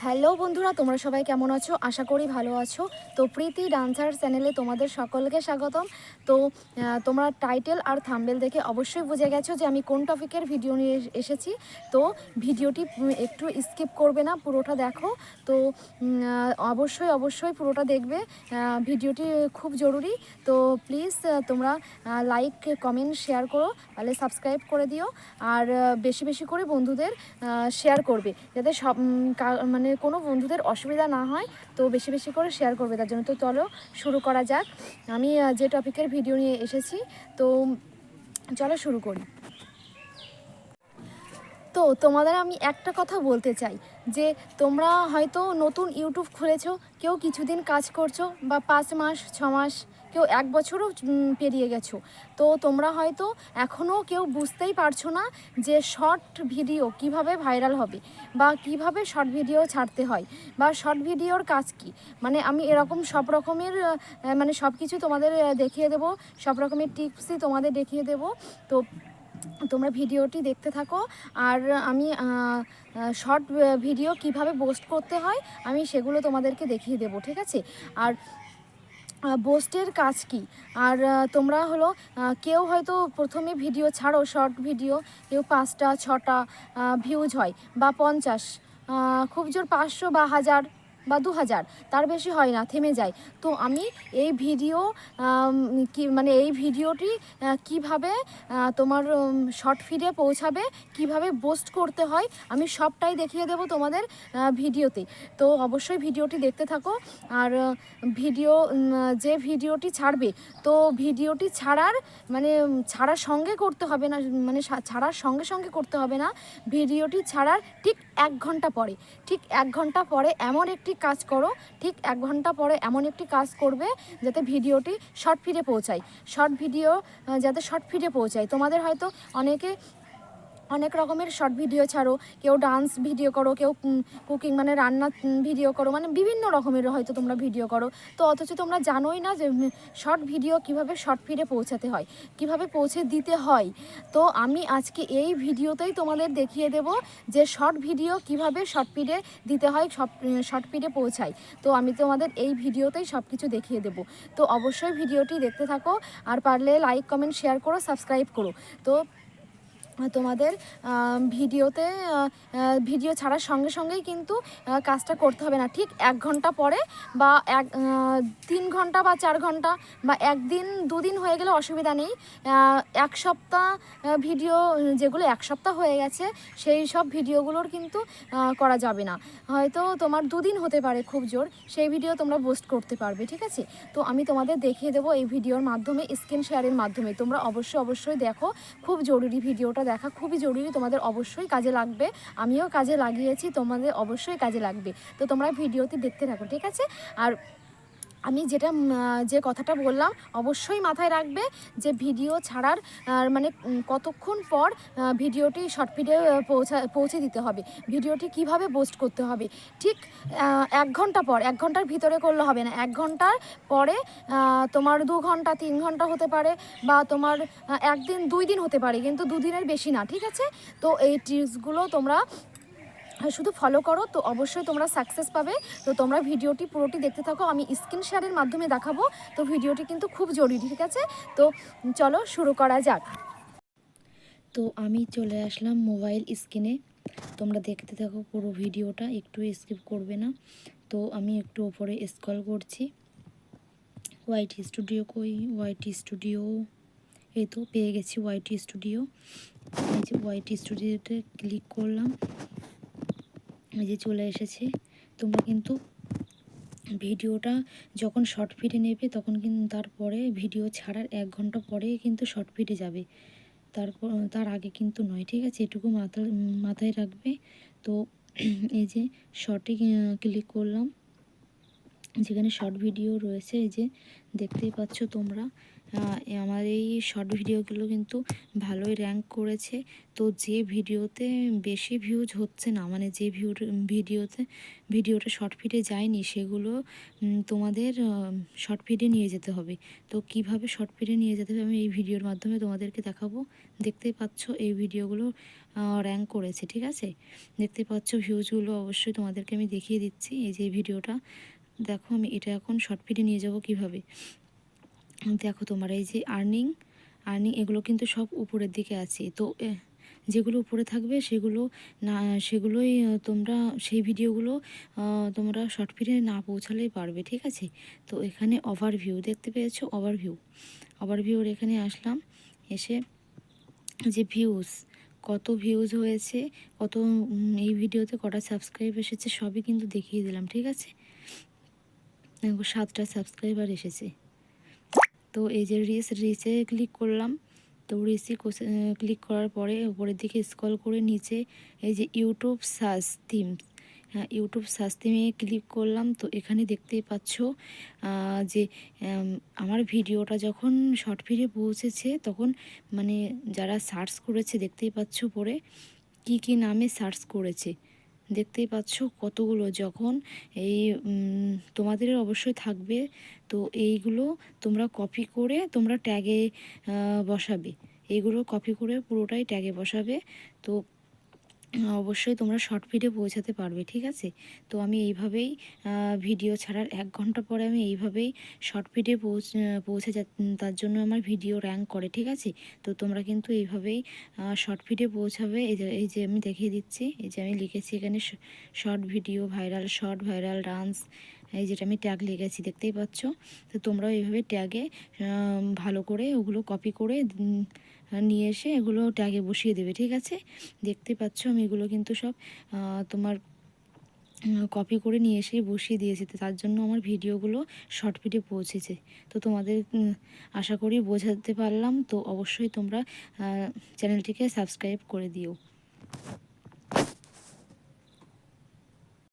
Hello বন্ধুরা, তোমরা সবাই কেমন আছো? আশা করি ভালো আছো। তো প্রীতি ডান্সার চ্যানেলে তোমাদের সকলকে স্বাগতম। তো তোমরা টাইটেল আর থাম্বেল দেখে অবশ্যই বুঝে গেছো যে আমি কোন টপিকের ভিডিও নিয়ে এসেছি। তো ভিডিওটি একটু স্কিপ করবে না, পুরোটা দেখো। তো অবশ্যই অবশ্যই পুরোটা দেখবে। ভিডিওটি খুব জরুরি। তো প্লিজ তোমরা লাইক, কমেন্ট, শেয়ার করো, তাহলে সাবস্ক্রাইব করে দিও। আর বেশি বেশি করে বন্ধুদের শেয়ার করবে। যাতে সব কা- মানে কোনো বন্ধুদের অসুবিধা না হয়, তো বেশি বেশি করে শেয়ার করবে তার জন্য। তো চলো, শুরু করা যাক। আমি যে টপিকের ভিডিও নিয়ে এসেছি, তো চলো শুরু করি। তো তোমাদের আমি একটা কথা বলতে চাই, যে তোমরা হয়তো নতুন ইউটিউব খুলেছো, কেউ কিছুদিন কাজ করছ, বা পাঁচ মাস, ছ মাস কেউ এক বছরও পেরিয়ে গেছো। তো তোমরা হয়তো এখনও কেউ বুঝতেই পারছ না যে শর্ট ভিডিও কীভাবে ভাইরাল হবে বা কীভাবে শর্ট ভিডিও ছাড়তে হয় বা শর্ট ভিডিওর কাজ কি? মানে আমি এরকম সব রকমের মানে সব কিছু তোমাদের দেখিয়ে দেবো, সব রকমের টিপসই তোমাদের দেখিয়ে দেবো। তো তোমরা ভিডিওটি দেখতে থাকো আর আমি শর্ট ভিডিও কীভাবে পোস্ট করতে হয় আমি সেগুলো তোমাদেরকে দেখিয়ে দেবো, ঠিক আছে? আর বোস্টের কাজ কি? আর তোমরা হলো কেউ হয়তো প্রথমে ভিডিও ছাড়ো শর্ট ভিডিও কেউ পাঁচটা, ছটা ভিউজ হয়, বা পঞ্চাশ খুব জোর পাঁচশো বা হাজার বা দু হাজার, তার বেশি হয় না, থেমে যায়। তো আমি এই ভিডিও কি মানে এই ভিডিওটি কীভাবে তোমার শর্ট ফিডে পৌঁছাবে, কীভাবে পোস্ট করতে হয়, আমি সবটাই দেখিয়ে দেবো তোমাদের ভিডিওতে। তো অবশ্যই ভিডিওটি দেখতে থাকো, আর ভিডিও যে ভিডিওটি ছাড়বে, তো ভিডিওটি ছাড়ার মানে ছাড়ার সঙ্গে করতে হবে না মানে ছাড়ার সঙ্গে সঙ্গে করতে হবে না, ভিডিওটি ছাড়ার ঠিক এক ঘণ্টা পরে। ঠিক এক ঘণ্টা পরে এমন একটি কাজ করো, ঠিক এক ঘণ্টা পরে এমন একটি কাজ করবে যাতে ভিডিওটি শর্ট ফিডে পৌঁছায়। শর্ট ভিডিও যাতে শর্ট ফিডে পৌঁছায়। তোমাদের হয়তো অনেকে অনেক রকমের শর্ট ভিডিও ছাড়ো, কেউ ডান্স ভিডিও করো, কেউ কুকিং মানে রান্না ভিডিও করো মানে বিভিন্ন রকমের হয়তো তোমরা ভিডিও করো। তো অথচ তোমরা জানোই না যে শর্ট ভিডিও কীভাবে শর্ট ফিডে পৌঁছাতে হয়, কীভাবে পৌঁছে দিতে হয়। তো আমি আজকে এই ভিডিওতেই তোমাদের দেখিয়ে দেব যে শর্ট ভিডিও কীভাবে শর্ট ফিডে দিতে হয় শর্ট ফিডে পৌঁছায়। তো আমি তোমাদের এই ভিডিওতেই সব কিছু দেখিয়ে দেব। তো অবশ্যই ভিডিওটি দেখতে থাকো, আর পারলে লাইক কমেন্ট শেয়ার করো সাবস্ক্রাইব করো। তো তোমাদের ভিডিওতে ভিডিও ছাড়ার সঙ্গে সঙ্গেই কিন্তু কাজটা করতে হবে না। ঠিক এক ঘণ্টা পরে বা এক তিন ঘণ্টা বা চার ঘণ্টা বা একদিন, দুদিন হয়ে গেলে অসুবিধা নেই। এক সপ্তাহ ভিডিও, যেগুলো এক সপ্তাহ হয়ে গেছে, সেই সব ভিডিওগুলোর কিন্তু করা যাবে না। হয়তো তোমার দুদিন হতে পারে খুব জোর, সেই ভিডিও তোমরা পোস্ট করতে পারবে, ঠিক আছে? তো আমি তোমাদের দেখিয়ে দেবো এই ভিডিওর মাধ্যমে স্ক্রিন শেয়ারের মাধ্যমে। তোমরা অবশ্যই অবশ্যই দেখো, খুব জরুরি ভিডিওটা দেখা খুবই জরুরি, তোমাদের অবশ্যই কাজে লাগবে। আমিও কাজে লাগিয়েছি, তোমাদের অবশ্যই কাজে লাগবে। তো তোমরা ভিডিওতে দেখতে থাকো, ঠিক আছে? আর আমি যেটা যে কথাটা বললাম অবশ্যই মাথায় রাখবে যে ভিডিও ছাড়ার মানে কতক্ষণ পর ভিডিওটি শর্ট ফিডে পৌঁছা, পৌঁছে দিতে হবে। ভিডিওটি কীভাবে পোস্ট করতে হবে? ঠিক এক ঘণ্টা পর, এক ঘণ্টার ভিতরে করলে হবে না। এক ঘণ্টার পরে তোমার দু ঘণ্টা, তিন ঘণ্টা হতে পারে বা তোমার একদিন, দুই দিন হতে পারে, কিন্তু দুদিনের বেশি না, ঠিক আছে? তো এই টিপসগুলো তোমরা শুধু ফলো করো, তো অবশ্যই তোমরা সাকসেস পাবে। তো তোমরা ভিডিওটি পুরোটি দেখতে থাকো, আমি স্ক্রিন শেয়ারের মাধ্যমে দেখাবো, তো ভিডিওটি কিন্তু খুব জরুরি, ঠিক আছে? তো চলো শুরু করা যাক। তো আমি চলে আসলাম মোবাইল স্ক্রিনে তোমরা দেখতে থাকো পুরো ভিডিওটা, একটু স্কিপ করবে না। তো আমি একটু ওপরে স্কল করছি। ওয়াইটি স্টুডিও কই? ওয়াইটি স্টুডিও এই তো পেয়ে গেছি ওয়াইটি স্টুডিও এই যে ওয়াইটি স্টুডিওতে ক্লিক করলাম। যে চলে এসেছে, তোমরা কিন্তু ভিডিওটা যখন শর্ট ফিটে নেবে, তখন কিন্তু তারপরে ভিডিও ছাড়ার এক ঘণ্টা পরে কিন্তু শর্ট ফিটে যাবে। তারপর, তার আগে কিন্তু নয়, ঠিক আছে? এটুকু মাথা মাথায় রাখবে। তো, এই যে শর্টে ক্লিক করলাম। যেখানে শর্ট ভিডিও রয়েছে, এই যে দেখতেই পাচ্ছ তোমরা আমার এই শর্ট ভিডিওগুলো কিন্তু ভালোই র্যাঙ্ক করেছে। তো যে ভিডিওতে বেশি ভিউজ হচ্ছে না মানে যে ভিউ ভিডিওতে ভিডিওটা শর্ট ফিডে যায়নি, সেগুলো তোমাদের শর্ট ফিডে নিয়ে যেতে হবে। তো কীভাবে শর্ট ফিডে নিয়ে যেতে হবে আমি এই ভিডিওর মাধ্যমে তোমাদেরকে দেখাবো। দেখতেই পাচ্ছ এই ভিডিওগুলো র্যাঙ্ক করেছে, ঠিক আছে? দেখতে পাচ্ছ ভিউজগুলো অবশ্যই তোমাদেরকে আমি দেখিয়ে দিচ্ছি, এই যে ভিডিওটা দেখো আমি এটা এখন শর্ট ফিডে নিয়ে যাব কীভাবে? দেখো তোমার এই যে আর্নিং আর্নিং এগুলো কিন্তু সব উপরের দিকে আছে। তো যেগুলো উপরে থাকবে সেগুলো না, সেগুলোই তোমরা সেই ভিডিওগুলো তোমরা শর্ট ফিডে না পৌঁছালেই পারবে, ঠিক আছে? তো এখানে ওভারভিউ দেখতে পেয়েছ? ওভারভিউ ওভারভিউর এখানে আসলাম, এসে যে ভিউজ কত ভিউজ হয়েছে, কত এই ভিডিওতে কটা সাবস্ক্রাইব এসেছে সবই কিন্তু দেখিয়ে দিলাম, ঠিক আছে? সাতটা সাবস্ক্রাইবার এসেছে। তো এই যে রিস রিচে ক্লিক করলাম। তো রিসি ক্লিক করার পরে উপরের দিকে স্ক্রল করে নিচে এই যে ইউটিউব সার্চ থিম হ্যাঁ ইউটিউব সার্চ থিমে ক্লিক করলাম। তো এখানে দেখতেই পাচ্ছ যে আমার ভিডিওটা যখন শর্ট ফিডে পৌঁছেছে, তখন মানে যারা সার্চ করেছে, দেখতেই পাচ্ছ পরে কি কি নামে সার্চ করেছে। দেখতেই পাচ্ছ কতগুলো যখন এই তোমাদের অবশ্যই থাকবে। তো এইগুলো তোমরা কপি করে তোমরা ট্যাগে বসাবে। এইগুলো কপি করে পুরোটাই ট্যাগে বসাবে। তো অবশ্যই তোমরা শর্ট ফিডে পৌঁছাতে পারবে, ঠিক আছে? তো আমি এইভাবেই ভিডিও ছাড়ার এক ঘণ্টা পরে আমি এইভাবেই শর্ট ফিডে পৌঁছ পৌঁছে যা, তার জন্য আমার ভিডিও র্যাঙ্ক করে, ঠিক আছে? তো তোমরা কিন্তু এইভাবেই শর্ট ফিডে পৌঁছাবে। এই যে এই যে আমি দেখিয়ে দিচ্ছি, এই যে আমি লিখেছি এখানে short video viral short viral dance এই যেটা আমি ট্যাগ লিখেছি, দেখতেই পাচ্ছ? তো তোমরাও এইভাবে ট্যাগে ভালো করে ওগুলো কপি করে নিয়ে এসে এগুলো ট্যাগে বসিয়ে দেবে, ঠিক আছে? দেখতে পাচ্ছ আমি এগুলো কিন্তু সব তোমার কপি করে নিয়ে এসে বসিয়ে দিয়েছি। তো তার জন্য আমার ভিডিওগুলো শর্ট ভিডিও পৌঁছেছে। তো তোমাদের আশা করি বোঝাতে পারলাম। তো অবশ্যই তোমরা চ্যানেলটিকে সাবস্ক্রাইব করে দিও।